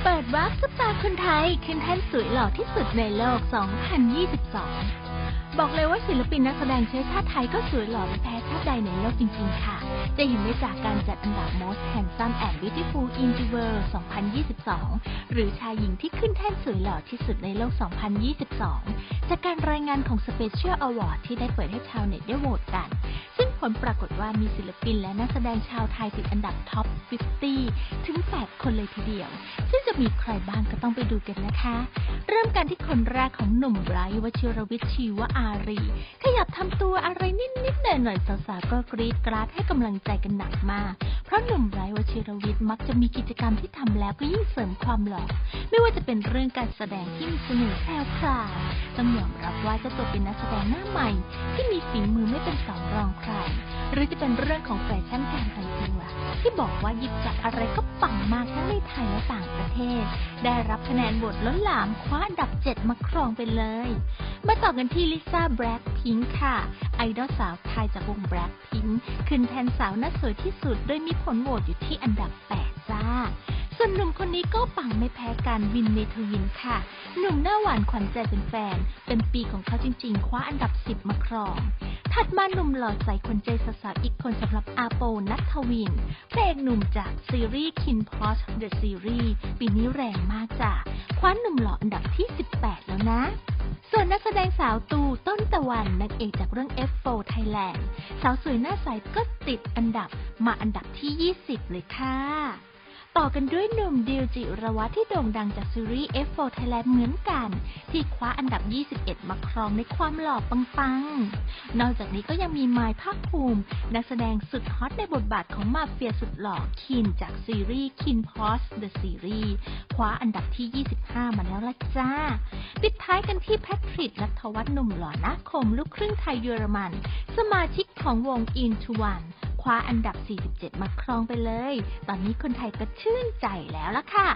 ซุปตาร์คนไทย ขึ้นแท่นสวยหล่อที่สุดในโลก 2022 บอกเลยว่าศิลปินนักแสดงเชื้อชาติไทยก็สวยหล่อไม่แพ้ชาติใดในโลกจริงๆค่ะ จะเห็นได้จากการจัดอันดับ Most Handsome and Beautiful in the World 2022 หรือชายหญิงที่ขึ้นแท่นสวยหล่อที่สุดในโลก 2022 จากการรายงานของ Special Award ที่ได้เปิดให้ชาวเน็ตได้โหวตกัน ผลปรากฏว่ามีศิลปินและนักแสดงชาวไทยติดอันดับท็อป 50 ถึง 8 คนเลยทีเดียว ซึ่งจะมีใครบ้างก็ต้องไปดูกันนะคะ เริ่มกันที่คนแรกของหนุ่มไบรท์วชิรวิชีวอารี ขยับทำตัวอะไรนิดๆหน่อยๆสาวๆก็กรี๊ดกราดให้กำลังใจกันหนักมาก เพราะหนุ่มไบรท์วชิรวิทย์มักจะมีกิจกรรมที่ทำแล้วก็ยิ่งเสริมความหล่อไม่ว่าจะเป็นเรื่องการแสดงที่มีเสน่ห์แพรวพราวต้องยอมรับว่าเจ้าตัวเป็นนักแสดงหน้าใหม่ ที่มีฝีมือไม่เป็นสองรองใคร หรือจะเป็นเรื่องของแฟชั่นการแต่งตัวที่บอกว่าหยิบจับอะไรก็ปังมากทั้งในไทยและต่างประเทศ ได้รับคะแนนโหวตล้นหลามคว้าอันดับ 7 มาครองไปเลย มาต่อกันที่ลิซ่าแบล็คพิงค์ค่ะ ไอดอลสาวไทยจากวงแบล็คพิงค์ขึ้นแทนสาวน้าสวยที่สุด โดยมีผลโหวตอยู่ที่อันดับ 8 จ้าส่วนหนุ่มคนนี้ก็ปังไม่แพ้กันวินเมทวินค่ะ หนุ่มหน้าหวานขวัญใจเป็นแฟน เป็นปีของเขาจริงๆ คว้าอันดับ 10 มาครอง ถัดมาหนุ่มหล่อใสคนใจสาวๆอีกคนสำหรับอาโปนัทวินพระเอกหนุ่มจากซีรีส์ Kin p o s The Series ปีนี้แรงมากจ้ะคว้าหนุ่มหล่ออันดับที่ 18 แล้วนะส่วนนักแสดงสาวตูต้นตะวันนางเอกจากเรื่อง F4 Thailand สาวสวยหน้าใสก็ติดอันดับมาอันดับที่ 20 เลยค่ะ ต่อกันด้วยหนุ่มดิวจิรวัตที่โด่งดังจากซีรีส์ F4 Thailand เหมือนกัน ที่คว้าอันดับ 21 มาครองในความหล่อปังๆ นอกจากนี้ก็ยังมีไมายภาคภูมิ นักแสดงสุดฮอตในบทบาทของมาเฟียสุดหล่อคินจากซีรีส์ Kin p o s The Series คว้าอันดับที่ 25 มาแล้วละจ้า ปิดท้ายกันที่แพทริกนัทวัฒน์หนุ่มหล่อหน้าคมลูกครึ่งไทยเยอรมัน สมาชิกของวง Into One คว้าอันดับ 47 มาครองไปเลย ตอนนี้คนไทยก็ชื่นใจแล้วล่ะค่ะ